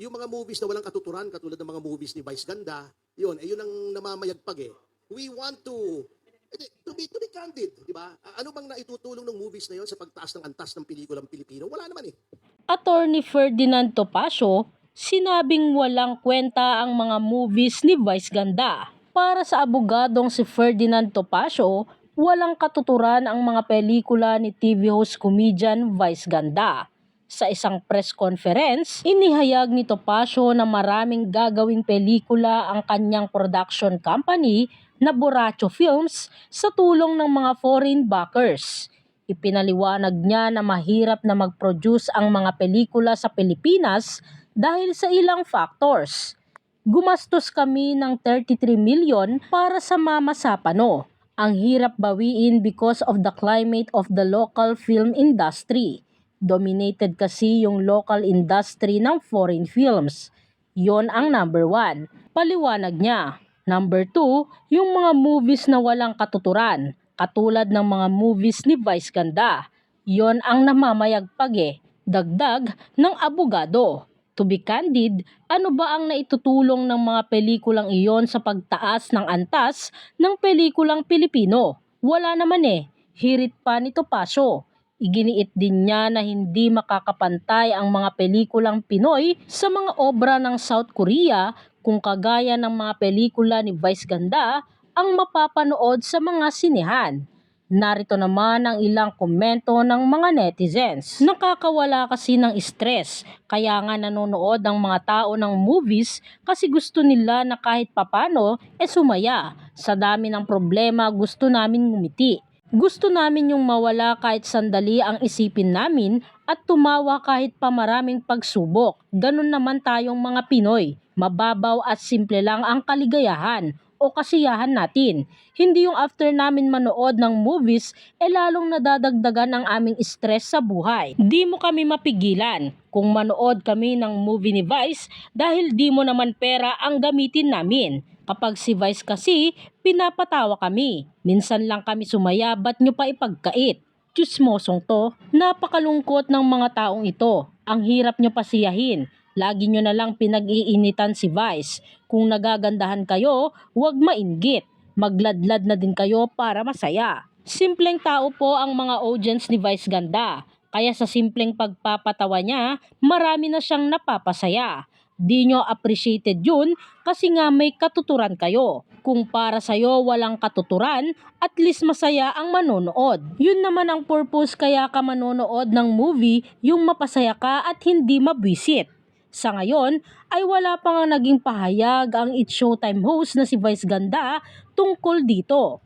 yung mga movies na walang katuturan, katulad ng mga movies ni Vice Ganda, yun, eh, yun ang namamayagpag eh. We want to, eh, to be, to be candid, di ba? Ano bang naitutulong ng movies na yun sa pagtaas ng antas ng pelikulang Pilipino? Wala naman eh. Attorney Ferdinand Topacio, sinabing walang kwenta ang mga movies ni Vice Ganda. Para sa abogadong si Ferdinand Topacio, walang katuturan ang mga pelikula ni TV host comedian Vice Ganda. Sa isang press conference, inihayag ni Topacio na maraming gagawing pelikula ang kanyang production company na Borracho Films sa tulong ng mga foreign backers. Ipinaliwanag niya na mahirap na mag-produce ang mga pelikula sa Pilipinas dahil sa ilang factors. Gumastos kami ng 33 million para sa Mama Sapano. Ang hirap bawiin because of the climate of the local film industry. Dominated kasi yung local industry ng foreign films. Yon ang number one. Paliwanag niya. Number two, yung mga movies na walang katuturan, katulad ng mga movies ni Vice Ganda. Yon ang namamayagpag eh, dagdag ng abogado. To be candid, ano ba ang naitutulong ng mga pelikulang iyon sa pagtaas ng antas ng pelikulang Pilipino? Wala naman eh, hirit pa ni Topacio. Iginiit din niya na hindi makakapantay ang mga pelikulang Pinoy sa mga obra ng South Korea kung kagaya ng mga pelikula ni Vice Ganda ang mapapanood sa mga sinehan. Narito naman ang ilang komento ng mga netizens. Nakakawala kasi ng stress, kaya nga nanonood ang mga tao ng movies kasi gusto nila na kahit papano e sumaya. Sa dami ng problema gusto namin ngumiti. Gusto namin yung mawala kahit sandali ang isipin namin at tumawa kahit pa maraming pagsubok. Ganun naman tayong mga Pinoy. Mababaw at simple lang ang kaligayahan o kasiyahan natin. Hindi yung after namin manood ng movies, eh lalong nadadagdagan ang aming stress sa buhay. Di mo kami mapigilan kung manood kami ng movie ni Vice dahil di mo naman pera ang gamitin namin. Kapag si Vice kasi, pinapatawa kami. Minsan lang kami sumaya, ba't nyo pa ipagkait? Diyos to, napakalungkot ng mga taong ito. Ang hirap nyo pasiyahin. Lagi nyo na lang pinag-iinitan si Vice. Kung nagagandahan kayo, huwag mainggit. Magladlad na din kayo para masaya. Simpleng tao po ang mga audience ni Vice Ganda. Kaya sa simpleng pagpapatawa niya, marami na siyang napapasaya. Di nyo appreciated yun kasi nga may katuturan kayo. Kung para sa'yo walang katuturan, at least masaya ang manonood. Yun naman ang purpose kaya ka manonood ng movie yung mapasaya ka at hindi mabwisit. Sa ngayon ay wala pa nga naging pahayag ang It's Showtime host na si Vice Ganda tungkol dito.